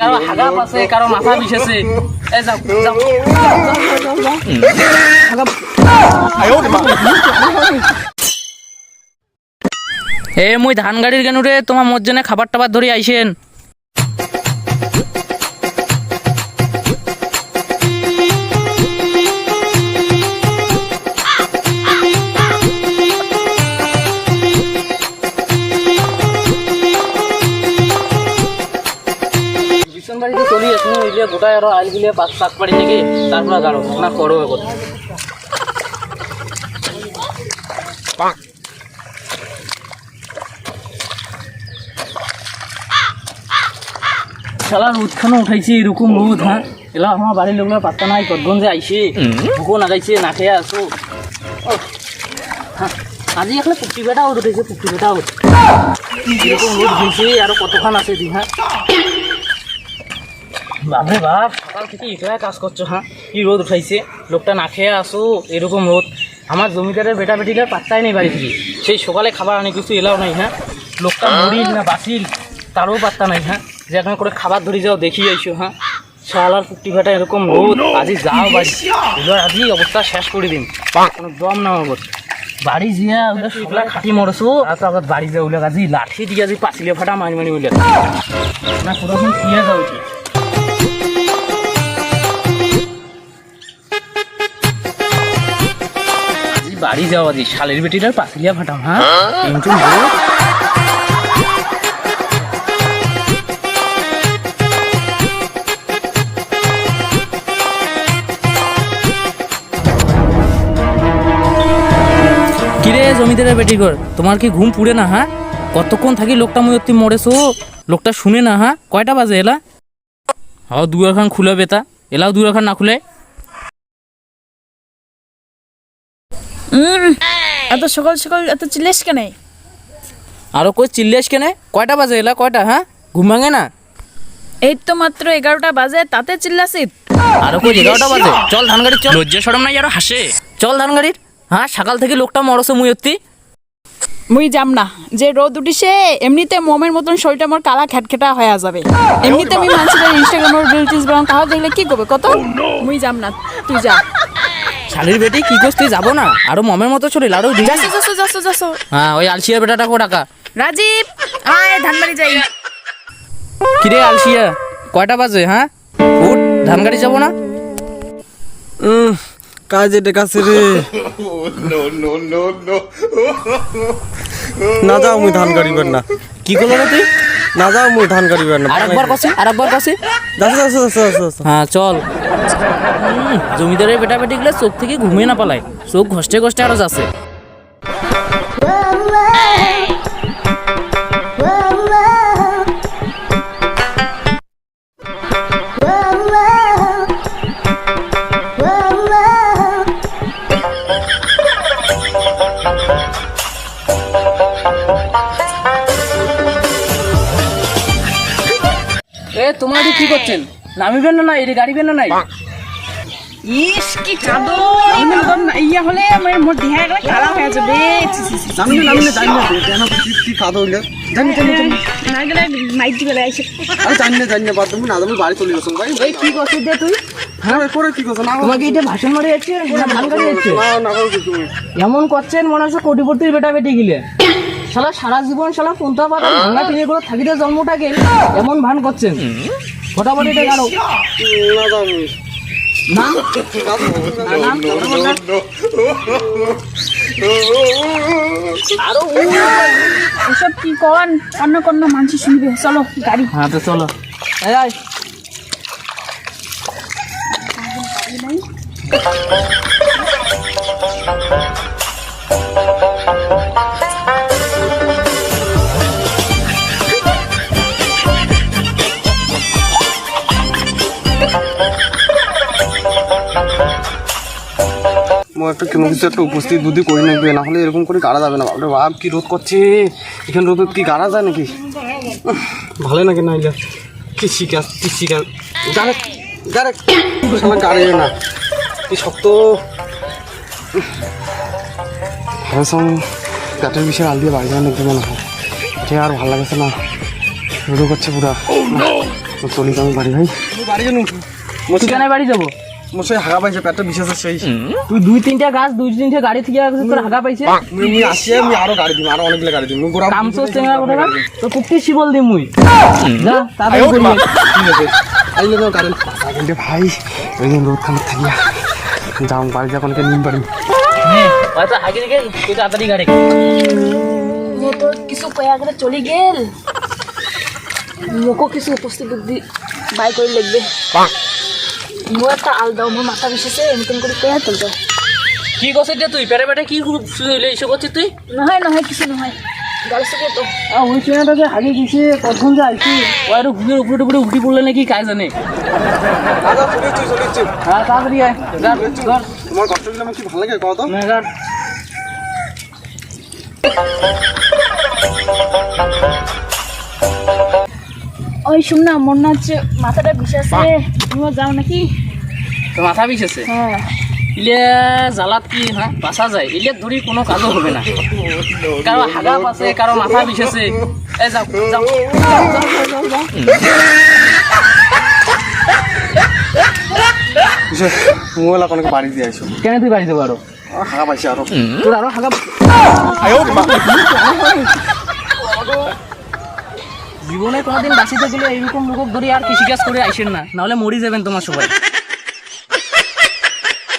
কারও হাগা পাছে কারও মাথা বিষেছে। এই যাও যাও। এ, মুই ধান গাড়ির গেনুরে তোমার মজ্জনে খাবার টাবার ধরে আইসেন ওইলে গোটায় আরও আইল গিলে পাঁচ পাক পাড়ি থেকে তারপরে গাড়ো না করো এখন শালা রোদখানে উঠাইছে এরকম রোদ হ্যাঁ এলা আমার বাড়ির লোকরা পাত্তা নাই কদগঞ্জে আইছে ভুকো নাগাইছে না খেয়ে আসো আজি এখানে পুষ্টি বেটা উঠেছে পুষ্টি বেটা ওর এরকম রোদ ঘুরছে আরও কতক্ষণ আছে দি হ্যাঁ বাপরে বাপ। সকাল থেকে কাজ করছ হ্যাঁ কি রোদ উঠাইছে? লোকটা না খেয়ে আসো এরকম রোদ। আমার জমিদারের বেটা বেটিটার পাত্তাই নেই বাড়ি থেকে। সেই সকালে খাবার আনি কিছু এলাও নাই হ্যাঁ লোকটা মরিল না বাসিল তারও পাত্তা নাই হ্যাঁ যে এখন করে খাবার ধরে যাও দেখি আইসো হ্যাঁ শালার পুটি ফাটা এরকম রোদ আজি যাও বাড়ি। এবার আজি অবস্থা শেষ করে দিন। কোনো দম না আমার বাড়ি জিয়া ওগুলো শুকলা খাটি মরছো আর তো আগত বাড়ি যাও ওগুলো আজি লাঠি দিয়ে আজি পাচিলে ফাটা মারি মারি বলে। না কোনোদিন কিয়ে যাও। বাড়ি যাও আজি শালের বেটিটার পাচিলিয়া ফাটাম হ্যাঁ? কিরে জমিদারের বেটি ঘর? তোমার কি ঘুম পুড়ে না হ্যাঁ? কতক্ষণ থাকি লোকটা ময়ত্তি মরেছো? লোকটা শুনে না হ্যাঁ? কয়টা বাজে এলা? হাও দুয়ার খান খুলে বেতা এলাও দুয়ার খান না খুলে। এত সকাল সকাল এত চিল্লিস কেন? আরও কই চিল্লিয়াস কেনে? কয়টা বাজে এলা? কয়টা হ্যাঁ? ঘুম ভাঙে না? এই তো মাত্র এগারোটা বাজে তাতে চিল্লাসিত। আরও কই এগারোটা বাজে? চল ধান গাড়ি চল। লজ্জা সরম নাই আরও? হাসে। চল ধান গাড়ির। হ্যাঁ সকাল থেকে লোকটা মরছে মুয়ত্তি মুই যাম না। যে রোদ উঠিছে এমনিতে মোমের মতন শরীরটা আমার কালা খেটখেটা হয়ে যাবে। এমনিতে আমি মানুষের ইনস্টাগ্রামের রিল টিলস বানাম তাহলে দেখলে কি করবে? কত? মুই যাম না। তুই যা। শালির বেটি কি করছিস? তুই যাব না? আরও মমের মতো শরীর আরও ঢিলা যাসো যাসো যাসো যাসো। হ্যাঁ ওই আলসিয়া বেটাটা কো টাকা রাজীব আয় ধানবাড়ি যাই। কিরে আলসিয়া কয়টা বাজে হ্যাঁ? উঠ ধান গাড়ি যাব না? উম, কাজে ডেকাছে রে। না যাও মুই ধান গাড়িবার না। কি করল রে তুই? না যাও মুই ধান গাড়িবার না। আরেকবার কষি আরেকবার যাচ্ছে যাচ্ছে যাচ্ছে যাচ্ছে হ্যাঁ চল। জমিদারের বেটা বেটি গুলো চোখ থেকে ঘুমিয়ে না পালায়। চোখ ঘষ্টে ঘষ্টে আরও যাচ্ছে। এ, তোমরা কি করছেন? নামিবেন না নাই গাড়ি বেন নাই। ইস কি কাদো ইয়া হলে আমার মোর দেহা একলা কালা হয়ে যাবে নামিনে নামিনে জানি না কেন কি কি খাদ হইলে জানি জানি জানি। না গেলে নাইট বেলা আইছে। আরে জানি না জানি না বাদ তুমি না তুমি বাড়ি চলে গেছো ভাই। এই কি করছিস দে তুই? হ্যাঁ করে কি করছ? না তোমাকে এটা ভাষণ মারে যাচ্ছে না ধান গাড়ি যাচ্ছে? না না করছ তুমি এমন করছেন মনে হচ্ছে কোটিপতির বেটা বেটি গিলে। শালা সারা জীবন শালা কোনটা পাতা ভাঙা টিনে করে থাকিতে জন্মটা গেল এমন ভান করছেন। ফটাফট এটা গাড়ো। না? যাও না না আরও এসব কি কন অন্য কোনো মানুষ শুনবে। চলো গাড়ি। হ্যাঁ তো চলো। এই আয়। একটা কোনো কিছু একটা উপস্থিত বুদ্ধি করে নেবে না হলে এরকম করে গাড়া যাবে না। বাপরে বাপ কি রোদ করছে। এখানে রোদ কি গাড়া যায় নাকি? ভালো নাকি না হইলে কি শিকাস কি শিকাস গাড়ে গাড়ে। শালা গাড়ে না। কি শক্ত। হ্যাঁ সব গাটের বিষয়ে আল দিয়ে বাড়ি যাওয়া নাকি মনে হয়। এটা আর ভালো লাগছে না। রোদ করছে পুরা। চলি তো আমি বাড়ি ভাই। বাড়ি জানো ঠিকানায় বাড়ি যাব। মশাই হাগা পাইছে পেটটা বিশেষ সেই তুই দুই তিনটা গাছ দুই তিনটা গাড়ি থেকে তোর হাগা পাইছে। মুই আসি আমি আরও গাড়ি দিম আরও অনেকগুলো গাড়ি দিম। মুই গোড়া কামচোস টেঙা কথা তো কুপ্তি শিবল দিম মুই। যা তাড়াতাড়ি করি ঠিক আছে। আইলে তো কারেন্ট কিন্তু ভাই ওই দিন রোদ খানা থাকিয়া যাও বাড়ি যা কোনকে নিম পারি হয়তো হাগি দিকে তুই তাড়াতাড়ি গাড়ি তো কিছু কয়া করে চলে গেল। মোকো কিছু উপস্থিত বুদ্ধি বাই করে লিখবে। মোৰ এটা আলদাও মোৰ মাথা বিষাইছে এমন করে কয়া চলতে কি করছিস রে তুই? পেটে পেটে কি শুয়ে এসে করছিস তুই? নহয় নহয় কিছু নহয়। ওই ট্রেনটা যে হাগি গেছে কখন যে আইছি ও আর ঘুরে উপরে টুপরে উঠি পড়লে নাকি কাজ জানে? হ্যাঁ তাড়াতাড়ি আয় তোমার কষ্টগুলো আমার কি ভালো লাগে কত নে যা ওই শুন না মন না হচ্ছে মাথাটা বিষাইছে তুমিও যাও নাকি? তো মাথা বিষেছে হ্যাঁ। ইলে জ্বালাত কি হ্যাঁ বাসা যায়। ইলে ধরি কোনো কাজও হবে না। কারও হাগা পাছে কারও মাথা বিষেছে এ যাও যাও। মোবাইল কোনকে বাড়ি দিয়ে আইসো কেন তুই বাড়িতে পারো হাগা পাইছে আরও। তোর আরও হাগা জীবনে কোনোদিন বাঁচিতে গেলে এইরকম লোক ধরে আর কৃষিকাজ করে আইসেন না। নাহলে মরি যাবেন তোমার সবাই।